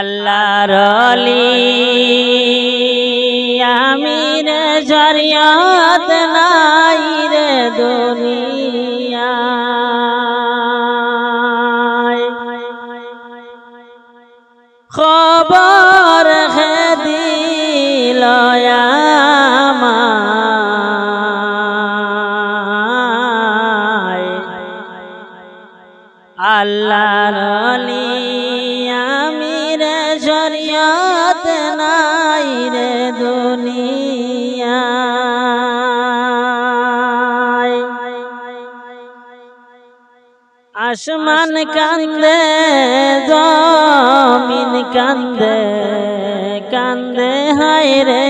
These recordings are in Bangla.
আল্লাহ রলি আমি রে জরিয়ত নাই রে খবর হে দিল আল্লাহ রলি আমি শরিয়ত নাই রে আসমান কান্দে জমিন কান্দে কান্দে হায় রে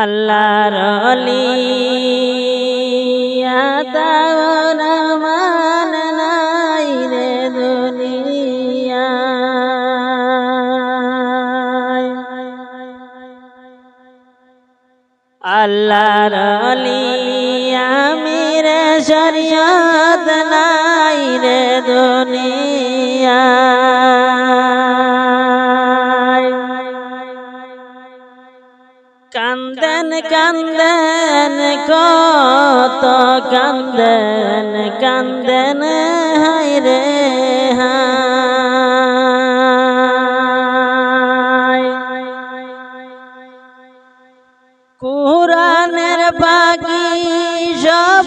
আল্লাহর মান নাই রে দুনিয়ায় আল্লাহর শরিয়ত নাই রে দুনিয়ায় কান্দন কান্দেন কত কান্দেন কান্দেন হাই রে কুরানের বাকি সবাই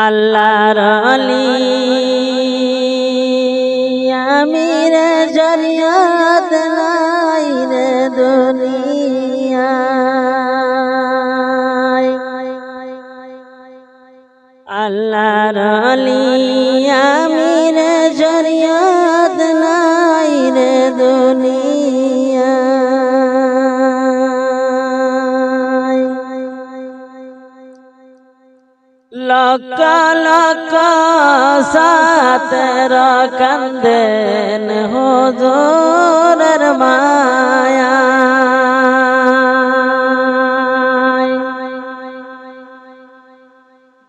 আল্লাহর অলি। রে শরিয়ত নাই রে দুনিয়া। আল্লাহর লক লক সাতর কান্দেন হুজুরের মায়া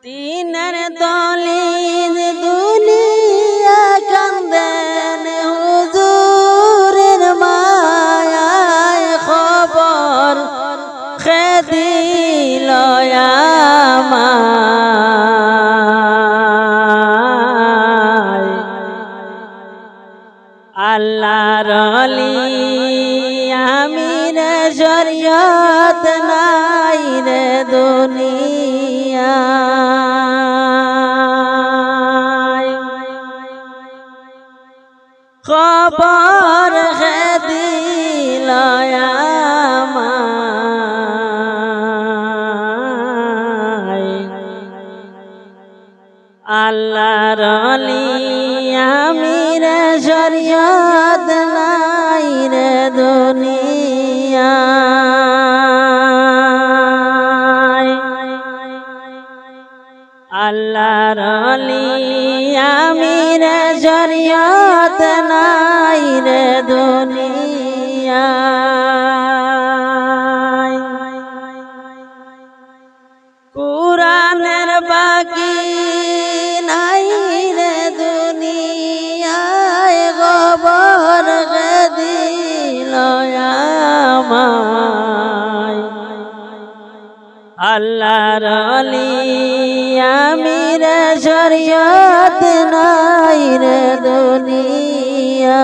দিনের দলিল দুনিয়া কান্দেন হুজুরের মায়ায় খবর খেদিল আল্লাহর আমি আমির শরিয়ত নাই রে দুনিয়ায় খবর খেদিল আমায়। আল্লাহর অলি আমির শরিয়ত নাই রে দুনিয়া আল্লাহ রলি আমি রে জরিয়ত নাই রে দুনিয়ায় দিল আল্লাহ রলি আমি রে শরিয়ত নাই রে দুনিয়া।